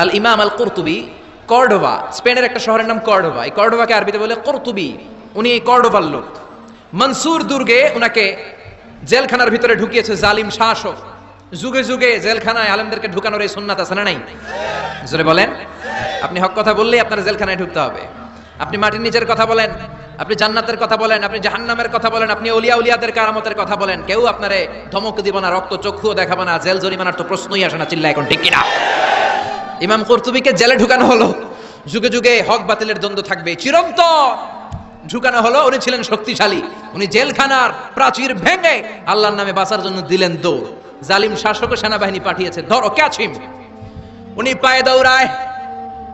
আল ইমাম আল কর্তুবি কর্ডোবা স্পেনের একটা শহরের নাম কর্ডোবা এই কর্ডোবাকে আরবিতে বলে কর্তুবি। উনি এই কর্ডোবার লোক। মনসুর দুর্গে উনাকে জেলখানার ভিতরে ঢুকিয়েছে জালিম শাসক যুগে যুগে জেলখানায় আলেমদেরকে ঢুকানোর এই সুন্নাত আছে না নাই? জোরে বলেন। আপনি হক কথা বললেই আপনার জেলখানায় ঢুকতে হবে। আপনি মাটির নিচের কথা বলেন, আপনি জান্নাতের কথা বলেন, আপনি জাহান্নামের কথা বলেন, আপনি অলিয়া উলিয়াদের কারামতের কথা বলেন, কেউ আপনারে ধমক দিব না, রক্ত চক্ষুও দেখাবে না, জেল জরিমানার তো প্রশ্নই আসে না চিল্লা এখন, ঠিক কিনা? ইমাম কর্তুবিকে জেলে ঢুকানো হলো। যুগে যুগে হক বাতিলের দ্বন্দ্ব থাকবে। চিরন্ত ঢুকানো হলো। উনি ছিলেন শক্তিশালী। উনি জেলখানার প্রাচীর ভেঙে আল্লাহর নামে বাঁচার জন্য দিলেন দৌড়। জালিম শাসক সেনাবাহিনী পাঠিয়েছে। ধরো, ক্যাচিম। উনি পায়ে দৌড়ায়।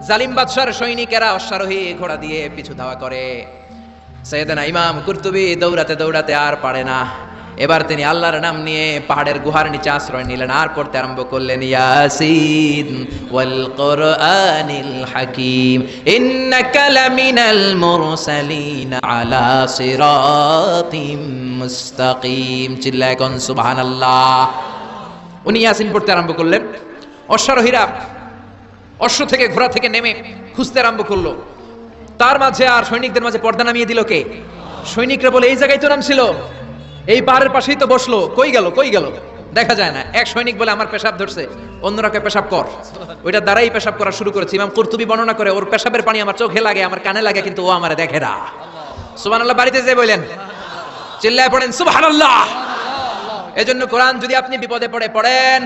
জালিম বাদশার সৈনিকেরা অশ্বারোহী ঘোড়া দিয়ে পিছু ধাওয়া করে। সৈয়দনা ইমাম কুর্তুবি দৌড়াতে দৌড়াতে আর পারে না। এবার তিনি আল্লাহর নাম নিয়ে পাহাড়ের গুহার নিচে আশ্রয় নিলেন। আর পড়তে আরম্ভ করলেন, ইয়াসিন ওয়াল কোরআনিল হাকিম, ইন্নাকা লামিনাল মুরসালিন আলা সিরাতিম মুস্তাকিম। চিল্লায় কোন, সুবহানাল্লাহ। উনি ইয়াসিন পড়তে আরম্ভ করলেন। অশ্বারোহীরা অশ্ব থেকে ঘোড়া থেকে নেমে খুঁজতে আরম্ভ করল। তার মাঝে আর সৈনিকদের মাঝে পর্দা নামিয়ে দিল কে? সৈনিকরা বলে, এই জায়গায় তো নাম ছিল। এই পাহাড়ের পাশেই তো বসল। কই গেল কই গেল? দেখা যায় না। এক সৈনিক বলে আমার পেশাব ধরছে। অন্যরা কে পেশাব কর। ওইটা দ্বারাই পেশাব করা শুরু করেছে। ইমাম কর্তুবি বর্ণনা করে, ওর পেশাবের পানি আমার চোখে লাগে, আমার কানে লাগে, কিন্তু ও আমারে দেখে না। সুবহানাল্লাহ, বাড়িতে যে বললেন, চিল্লায় পড়েন, সুবহানাল্লাহ। এজন্য কোরআন যদি আপনি বিপদে পড়ে, পড়েন,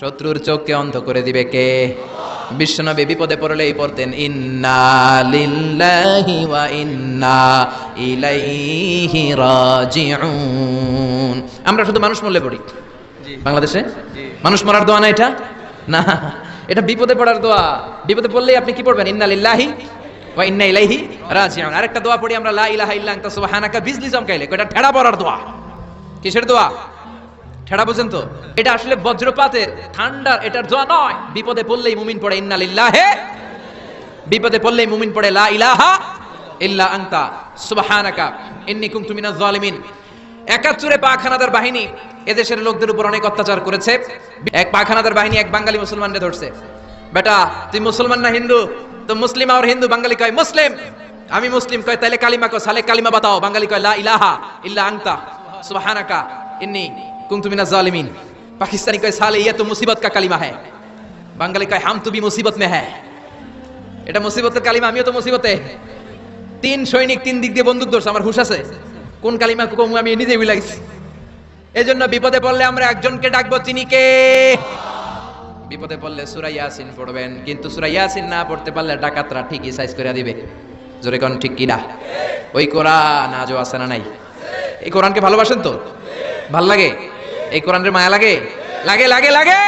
শত্রুর চোখকে অন্ধ করে দিবে কে? বিশ্বনবী বিপদে পড়লেই পড়তেন ইন্না লিল্লাহি ওয়া ইন্না ইলাইহি রাজিউন। আমরা শুধু মানুষ মরলে পড়ি। বাংলাদেশে? মানুষ মরার দোয়া না এটা? না এটা বিপদে পড়ার দোয়া। বিপদে পড়লেই আপনি কি পড়বেন? ইন্না লিল্লাহি ওয়া ইন্না ইলাইহি রাজিউন। আরেকটা দোয়া পড়ি আমরা লা ইলাহা ইল্লা আনতা সুবহানাকা বিজলি চমকাইলে। এটা ঠেড়া পড়ার দোয়া। কিসের দোয়া? ঠেড়া বুঝেন তো? এটা আসলে বজ্রপাতের ঠান্ডার এটার দোয়া নয়। বিপদে পড়লেই মুমিন পড়ে, ইন্না লিল্লাহে। বিপদে পড়লেই মুমিন পড়ে, লা ইলাহা ইল্লা আনতা। সুবহানাকা, ইন্নি কুনতু মিনাজ জালিমিন। একাত্তরে পাখানাদার বাহিনী এদেশের লোকদের উপর অনেক অত্যাচার করেছে। এক পাখানাদার বাহিনী এক বাঙালি মুসলমানকে ধরছে। বেটা, তুই মুসলমান না হিন্দু? তো মুসলিম আর হিন্দু? বাঙালি কয়, মুসলিম। আমি মুসলিম। কয়, তাইলে কালিমা কয়, সালে কালিমা বাতাও। বাঙালি কয়, লা ইলাহা ইল্লা আনতা। সুবহানাকা, ইন্নী কুনতু মিনাজ জালিমিন। পাকিস্তানি কয় সালে তো মুসিবত কা কালিমা হ্যায়। বাঙালি কয় হাম তু ভি মুসিবত মে হ্যায়। এটা মুসিবতের কালিমা, আমিও তো মুসিবতে। তিন সৈনিক তিন দিক দিয়ে বন্দুক ধরছে, আমার হুশ আছে। কোন কালিমা কমু আমি নিজেই লাগিছি এই জন্য বিপদে পড়লে আমরা একজনকে ডাকবো তিনি কে? বিপদে পড়লে সুরা ইয়াসিন পড়বেন, কিন্তু সুরা ইয়াসিন না পড়তে পারলে ডাকাতরা ঠিকই সাইজ করে দিবে। জোরে কোন ঠিক কিনা? ওই কোরআন আজও আছে না নাই? এই কোরআনকে ভালোবাসেন তো? ভালো লাগে? এই কোরআনের মায়া লাগে? লাগে লাগে লাগে!